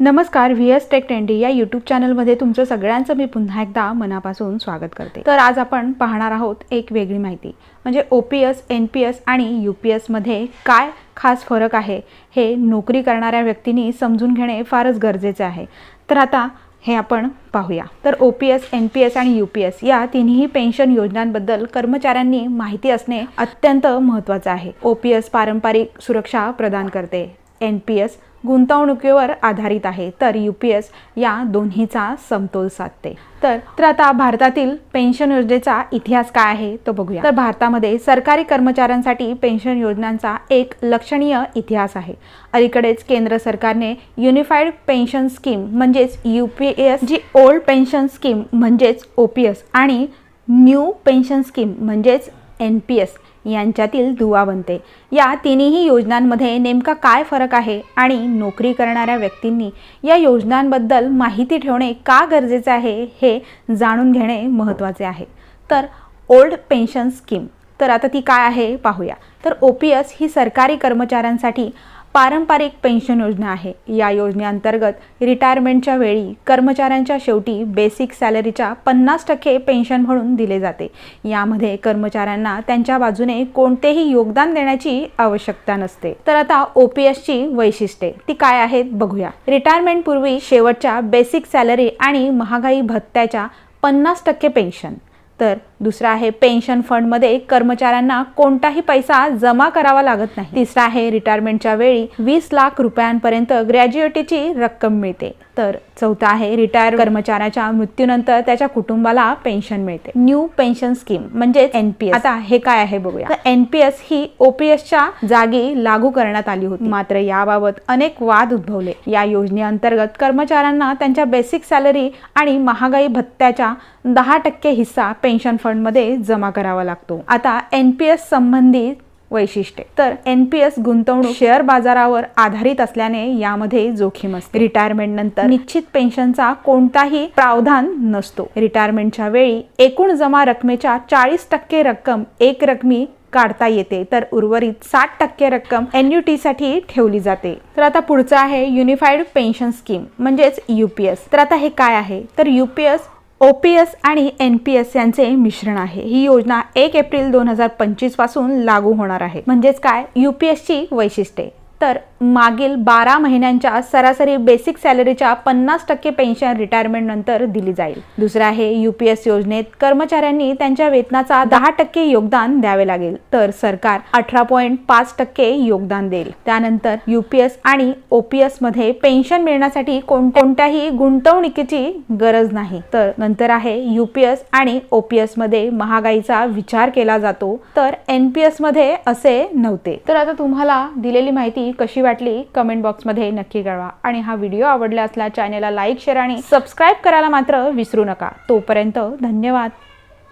नमस्कार V S tech trendy या YouTube चॅनलमध्ये तुमचं सगळ्यांचं मी पुन्हा एकदा मनापासून स्वागत करते. तर आज आपण पाहणार आहोत एक वेगळी माहिती म्हणजे O P S N P S आणि यू पी एसमध्ये काय खास फरक आहे हे नोकरी करणाऱ्या व्यक्तींनी समजून घेणे फारच गरजेचे आहे. तर आता हे आपण पाहूया. तर O P S N P S आणि यू पी एस या तिन्ही पेन्शन योजनांबद्दल कर्मचाऱ्यांनी माहिती असणे अत्यंत महत्त्वाचं आहे. ओ पी एस पारंपरिक सुरक्षा प्रदान करते. एन पी एस गुंतवणुकीवर आधारित आहे. तर यू पी एस या दोन्हीचा समतोल साधते. तर तर आता भारतातील पेन्शन योजनेचा इतिहास काय आहे तो बघूया. तर भारतामध्ये सरकारी कर्मचाऱ्यांसाठी पेन्शन योजनांचा एक लक्षणीय इतिहास आहे. अलीकडेच केंद्र सरकारने युनिफाईड पेन्शन स्कीम म्हणजेच यू पी एस जी ओल्ड पेन्शन स्कीम म्हणजेच ओ पी एस आणि न्यू पेन्शन स्कीम म्हणजेच एन पी एस यांच्यातील दुवा बनते या तिन्ही योजनांमध्ये नेमका काय फरक आहे आणि नोकरी करणाऱ्या व्यक्तींनी या योजनांबद्दल माहिती ठेवणे का गरजेचे आहे हे जाणून घेणे महत्त्वाचे आहे. तर ओल्ड पेन्शन स्कीम. तर आता ती काय आहे पाहूया. तर ओ पी एस ही सरकारी कर्मचाऱ्यांसाठी पारंपरिक पेन्शन योजना आहे. या योजनेअंतर्गत रिटायरमेंटच्या वेळी कर्मचाऱ्यांच्या शेवटी बेसिक सॅलरीच्या पन्नास टक्के पेन्शन म्हणून दिले जाते. यामध्ये कर्मचाऱ्यांना त्यांच्या बाजूने कोणतेही योगदान देण्याची आवश्यकता नसते. तर आता ओ पी एसची वैशिष्ट्ये ती काय आहेत बघूया. रिटायरमेंटपूर्वी शेवटच्या बेसिक सॅलरी आणि महागाई भत्त्याच्या पन्नास टक्के पेन्शन. तर दुसरा आहे पेन्शन फंडमध्ये कर्मचाऱ्यांना कोणताही पैसा जमा करावा लागत नाही. तिसरा आहे रिटायरमेंटच्या वेळी वीस लाख रुपयांपर्यंत ग्रॅज्युएटीची रक्कम मिळते. तर चौथा आहे रिटायर कर्मचाऱ्याच्या मृत्यूनंतर त्याच्या कुटुंबाला पेन्शन मिळते. न्यू पेन्शन स्कीम म्हणजे एन पी आता हे काय आहे बघूया. एनपीएस एन पी एस ही ओपीएसच्या जागी लागू करण्यात आली होती. मात्र याबाबत अनेक वाद उद्भवले. या योजनेअंतर्गत कर्मचाऱ्यांना त्यांच्या बेसिक सॅलरी आणि महागाई भत्त्याच्या दहा टक्के हिस्सा पेन्शन फंडमध्ये जमा करावा लागतो. आता एन पी एस संबंधित वैशिष्ट्ये. तर एन पी एस गुंतवणूक शेअर बाजारावर आधारित असल्याने यामध्ये जोखीम असते. रिटायरमेंट नंतर निश्चित पेन्शनचा कोणताही प्रावधान नसतो. रिटायरमेंटच्या वेळी एकूण जमा रकमेच्या चाळीस टक्के रक्कम एक रकमी काढता येते. तर उर्वरित साठ टक्के रक्कम एन यू साठी ठेवली जाते. तर आता पुढचं आहे युनिफाईड पेन्शन स्कीम म्हणजेच यू पी एस. तर आता हे काय आहे? तर U P S O P S आणि एन पी एस यांचे मिश्रण आहे. ही योजना एक एप्रिल दोन हजार पंचवीसपासून लागू होणार आहे. म्हणजेच काय? यू पी एसची वैशिष्ट्ये. तर मागील बारा महिन्यांच्या सरासरी बेसिक सॅलरीच्या पन्नास टक्के पेन्शन रिटायरमेंटनंतर दिली जाईल. दुसरं आहे युपीएस योजनेत कर्मचाऱ्यांनी त्यांच्या वेतनाचा दहा टक्के योगदान द्यावे लागेल. तर सरकार अठरा पॉईंट पाच टक्के योगदान देईल. त्यानंतर युपीएस आणि ओपीएसमध्ये पेन्शन मिळण्यासाठी कोणत्याही गुंतवणुकीची गरज नाही. तर नंतर आहे युपीएस आणि ओपीएसमध्ये महागाईचा विचार केला जातो. तर एनपीएसमध्ये असे नव्हते. तर आता तुम्हाला दिलेली माहिती कशी वाटली कमेंट बॉक्समध्ये नक्की कळवा. आणि हा व्हिडिओ आवडला असला चॅनेलला लाईक शेअर आणि सबस्क्राईब करायला मात्र विसरू नका. तोपर्यंत धन्यवाद.